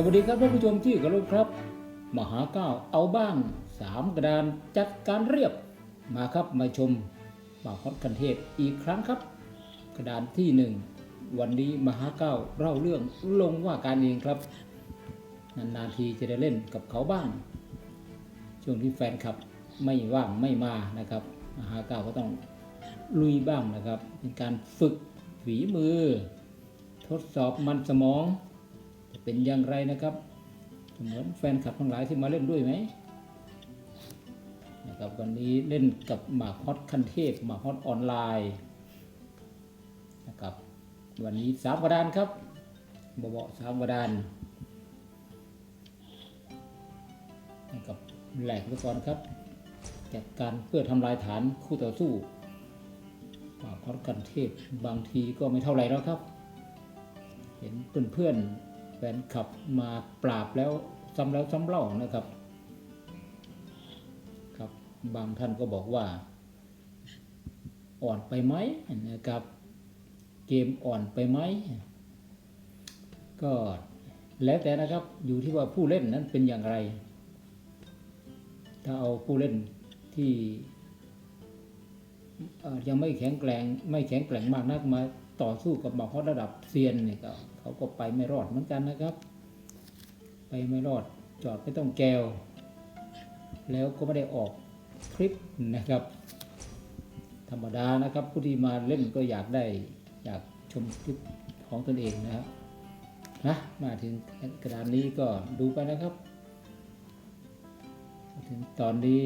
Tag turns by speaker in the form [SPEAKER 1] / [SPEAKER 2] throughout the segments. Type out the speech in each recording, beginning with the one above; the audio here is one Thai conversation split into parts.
[SPEAKER 1] สวัสดีครับท่านผู้ชมที่เคารพครับ มหาเก้าเอาบ้างสามกระดานจัดการเรียบมาครับมาชมบ่าวฮอตกันเทพอีกครั้งครับ กระดานที่หนึ่งวันนี้มหาเก้าเล่าเรื่องลงว่าการเองครับ นานๆทีจะได้เล่นกับเขาบ้าง ช่วงที่แฟนคลับไม่ว่างไม่มานะครับ มหาเก้าก็ต้องลุยบ้างนะครับ เป็นการฝึกฝีมือ ทดสอบมันสมอง เป็นอย่างไรนะครับ เหมือนแฟนคลับทั้งหลายที่มาเล่นด้วยไหมนะครับวันนี้เล่นกับหมากฮอตคันเทพหมากฮอตออนไลน์นะครับวันนี้สามกระดานครับบเบาๆสามกระดานนะครับแหลกไว้ก่อนครับจัดการเพื่อทำลายฐานคู่ต่อสู้หมากฮอตคันเทพบางทีก็ไม่เท่าไหร่แล้วครับ เห็นเพื่อนๆ แฟนคลับมาปราบแล้วซ้ำแล้วซ้ำเล่านะครับ ครับบางท่านก็บอกว่า อ่อนไปไหมนะครับ เกมอ่อนไปไหมก็แล้วแต่นะครับอยู่ที่ว่าผู้เล่นนั้นเป็นอย่างไร ถ้าเอาผู้เล่นที่ยังไม่แข็งแกร่งไม่แข็งแกร่งมากนักมา ต่อสู้กับหมากฮอตระดับเซียนเนี่ยก็เขาก็ไปไม่รอดเหมือนกันนะครับ ไปไม่รอดจอดไม่ต้องแกว แล้วก็ไม่ได้ออกคลิปนะครับ ธรรมดานะครับ ผู้ที่มาเล่นก็อยากได้อยากชมคลิปของตนเองนะครับนะมาถึงกระดานนี้ก็ดูไปนะครับ ถึงตอนนี้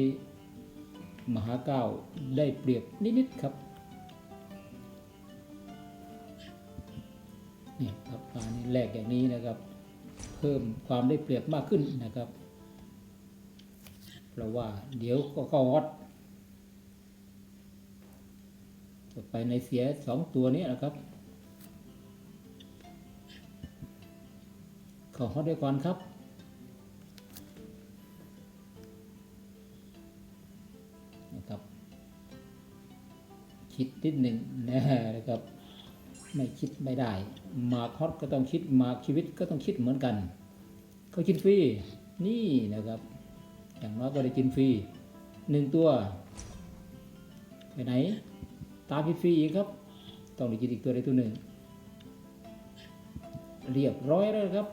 [SPEAKER 1] มหาเก้าได้เปรียบนิดๆครับ เนี่ยครับมานี่แลกอย่างนี้นะครับ เพิ่มความได้เปรียบมากขึ้นนะครับ เพราะว่าเดี๋ยวก็เข้าฮอตต่อไปในเสียสองตัวนี้นะครับเข้าฮอตได้ก่อนครับนะครับคิดนิดหนึ่งนะครับ ไม่คิดไม่ได้ มาคอสก็ต้องคิดมาชีวิตก็ต้องคิดเหมือนกันเขากินฟรีนี่นะครับ อย่างน้อยก็ได้กินฟรีหนึ่งตัวไปไหน ตามกิฟรีอีกครับ ต้องได้กินอีกตัวใดตัวหนึ่ง เรียบร้อยแล้วครับ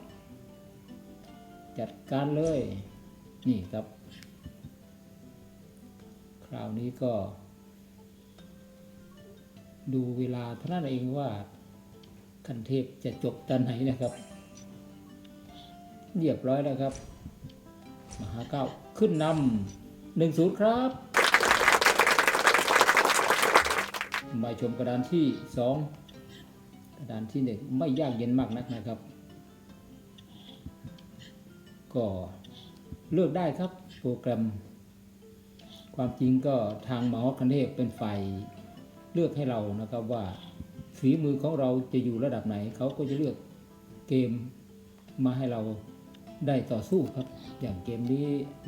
[SPEAKER 1] จัดการเลย นี่ครับ คราวนี้ก็ ดูเวลาเท่านั้นเองว่าคันเทพจะจบตอนไหนนะครับ เรียบร้อยแล้วครับ มหาเก้าขึ้นนำหนึ่งศูนย์ครับ มาชมกระดานที่สองกระดานที่หนึ่งไม่ยากเย็นมากนักนะครับ ก็เลือกได้ครับโปรแกรม ความจริงก็ทางหมอคันเทพเป็นฝ่าย เลือกให้เรานะครับว่าฝีมือของเราจะอยู่ระดับไหน เขาก็จะเลือกเกมมาให้เราได้ต่อสู้ครับ อย่างเกมนี้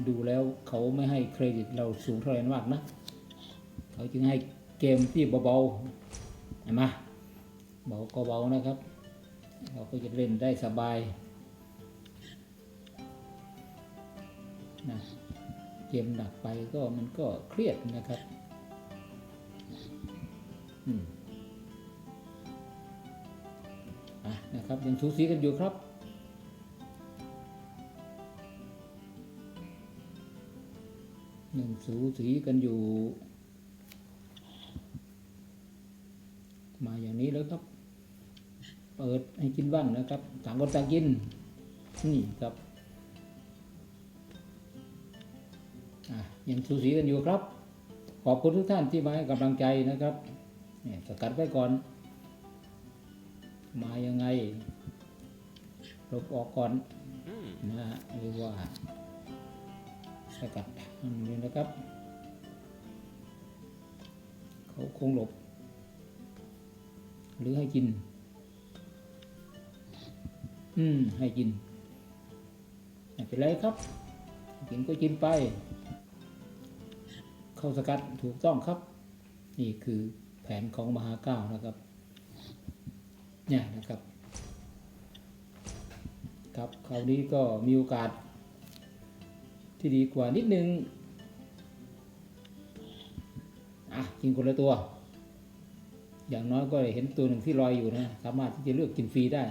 [SPEAKER 1] ดูแล้วเขาไม่ให้เครดิตเราสูงเท่าไหร่มากนะ เขาจึงให้เกมที่เบาๆเห็นไหมเบาก็เบานะครับ เราก็จะเล่นได้สบายนะเกมหนักไปก็มันก็เครียดนะครับ นะครับ ยังสูสีกันอยู่ครับยังสูสีกันอยู่ มาอย่างนี้แล้วครับ เปิดให้กินบ้างนะครับต่างคนต่างกิน นี่ครับยังสูสีกันอยู่ครับ ขอบคุณทุกท่านที่มาให้กำลังใจนะครับ นี่ยสกัดไว้ก่อน มายังไงลบออกก่อนนะฮะหรือว่า สกัดน,นี่นะครับ เขาคงหลบ หรือให้กิน อืม ให้กินไม่เป็นไรครับ กินก็กินไป เข้าสกัดถูกต้องครับ นี่คือ แผนของมหาเก้านะครับ เนี่ยนะครับ ครับคราวนี้ก็มีโอกาส ที่ดีกว่านิดนึง อะกินคนละตัว อย่างน้อยก็เห็นตัวหนึ่งที่ลอยอยู่นะ สามารถที่จะเลือกกินฟรีได้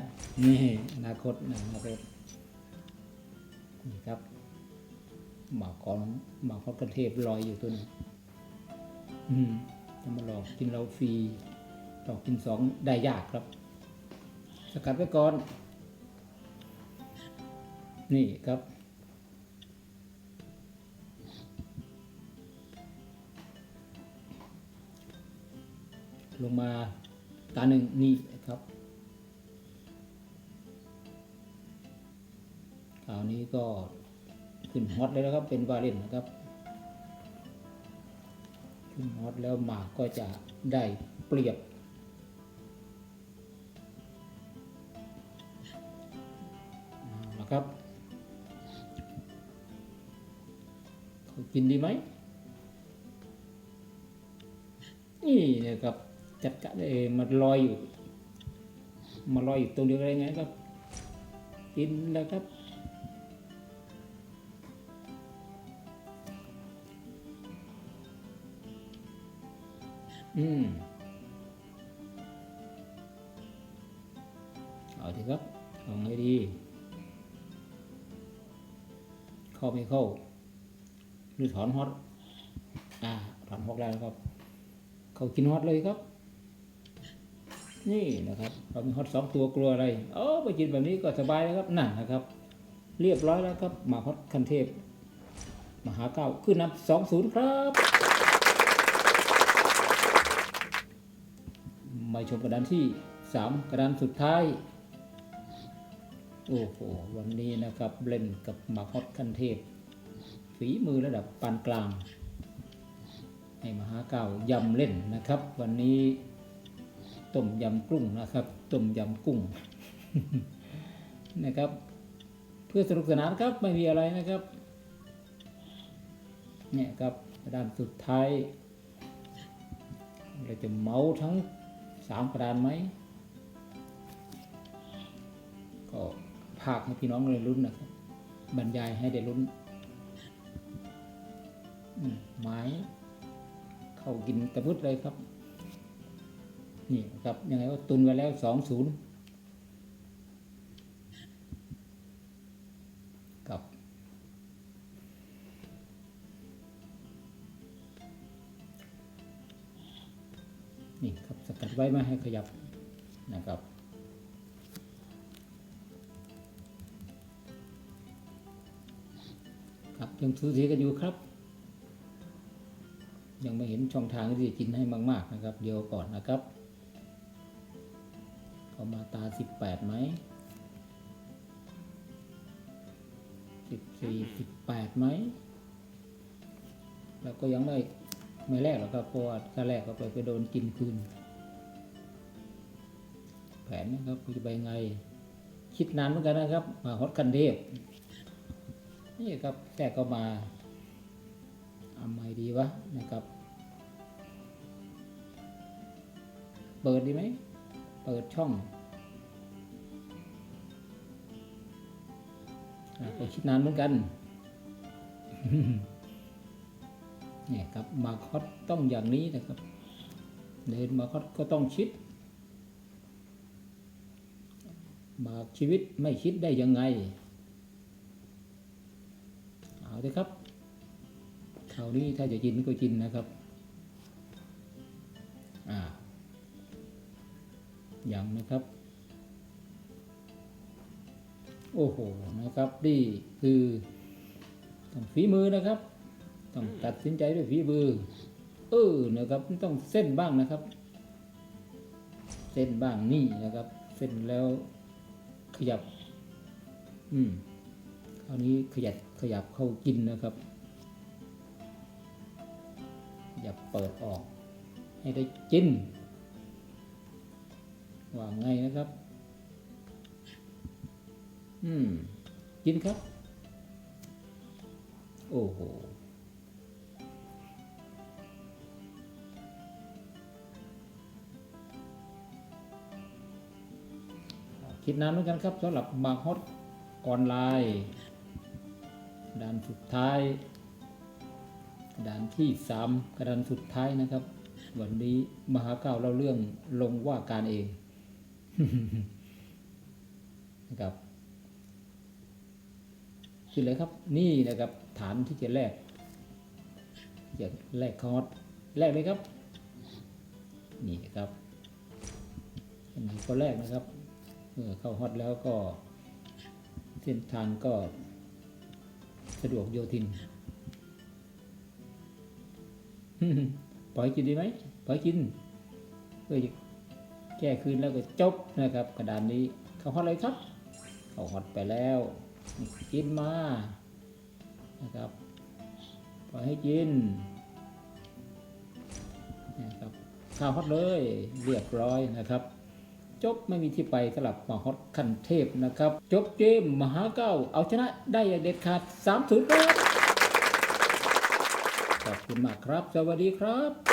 [SPEAKER 1] นี่อนาคตนะอนาคตนี่ครับหมากของหมากของกระเทพลอยอยู่ตัวนึงอืม จะมาหลอกกินเราฟรีหลอกกินสองได้ยากครับ สกัดไว้ก่อน นี่ครับ ลงมาตาหนึ่งนี่ครับคราวนี้ก็ขึ้นฮอตเลยนะครับเป็นวาเลนนะครับ ขึ้นฮอตแล้วหมากก็จะได้เปรียบเอาละครับเขากินดีไหม นี่นะครับ จัดกะเออมันลอยอยู่ มาลอยอยู่ตรงเดียวกันได้ไงครับ กินแล้วครับ อืมเอาทีครับเอาไงดี เข้าไม่เข้า หรือถอนฮอตอ่า ถอนฮอตแล้วครับ เขากินฮอตเลยครับ นี่นะครับเรามีฮอตสองตัวกลัวอะไรเออไปกินแบบนี้ก็สบายแล้วครับนั่นนะครับ เรียบร้อยแล้วครับ มาฮอตคันเทพ มหาเก้าขึ้นนำสองศูนย์ครับ มาชมกระดานที่สามกระดานสุดท้าย โอ้โห วันนี้นะครับเล่นกับหมาฮอตคันเทพ ฝีมือระดับปานกลาง ให้มหาเก่ายำเล่นนะครับ วันนี้ต้มยำกุ้งนะครับต้มยำกุ้งนะครับ เพื่อสนุกสนานครับไม่มีอะไรนะครับเนี่ยครับกระดานสุดท้าย เราจะเมาทั้ง สามกระดานไหมก็ภาคให้พี่น้องเลยรุ่นนะครับ บรรยายให้ได้รุ่นไม้เข้ากินตะพุดเลยครับ นี่ครับยังไงก็ตุนไว้แล้วสองศูนย์ ว้ไม่ให้ขยับนะครับ ครับยังสูสีกันอยู่ครับ ยังไม่เห็นช่องทางที่จะกินให้มากๆนะครับ เดี๋ยวก่อนนะครับเขามาตาสิบแปดไหมสิบสี่สิบแปดไหมแล้วก็ยังไม่ไม่แลกหรอกครับเพราะว่าถ้าแลกก็ไปไปโดนกินคืน นนะครับจะไปไง คิดนานเหมือนกันนะครับ มาฮอตกันเทพนี่ครับแทรกก็มาเอาไมดีวะนะครับ เปิดดีไหม เปิดช่องก็คิดนานเหมือนกันเนี่ยครับมาคอสต้องอย่างนี้นะครับ เดินมาคอสก็ต้องชิด มาชีวิตไม่คิดได้ยังไง เอาเถอะครับคราวนี้ถ้าจะกินก็กินนะครับ อ่าอย่างนะครับ โอ้โห นะครับ นี่คือต้องฝีมือนะครับ ต้องตัดสินใจด้วยฝีมือ เออ นะครับ ต้องเส้นบ้างนะครับ เส้นบ้างนี่นะครับ เส้นแล้ว ขยับ อืมคราวนี้ขยับขยับเข้ากินนะครับอย่าเปิดออก ให้ได้กินว่าไงนะครับ อืมกินครับ โอ้โห คิดนานเหมือนกันครับสำหรับมาฮอตออนไลน์ด่านสุดท้ายด่านที่สามกระดานสุดท้ายนะครับ วันนี้มหาเก้าเล่าเรื่องลงว่าการเองนะครับคือเลยครับนี่นะครับฐานที่จะแลกจะแลกคอร์สแลกเลยครับ นี่นะครับอันนี้ก็แรกนะครับ เมื่อเข้าฮอตแล้วก็ เส้นทางก็สะดวกโยทินปล่อยกินดีไหมปล่อยกินเพื่อจะแก้คืนแล้วก็จบนะครับ กระดานนี้เข้าฮอตเลยครับ เข้าฮอตไปแล้วกินมานะครับปล่อยให้กินนะครับข้าวฮอตเลยเรียบร้อยนะครับ จบไม่มีที่ไปสลับมาฮอตขั้นเทพนะครับ จบเกมมหาเก้าเอาชนะได้ย่างเด็ดขาด3-0ครับขอบคุณมากครับ สวัสดีครับ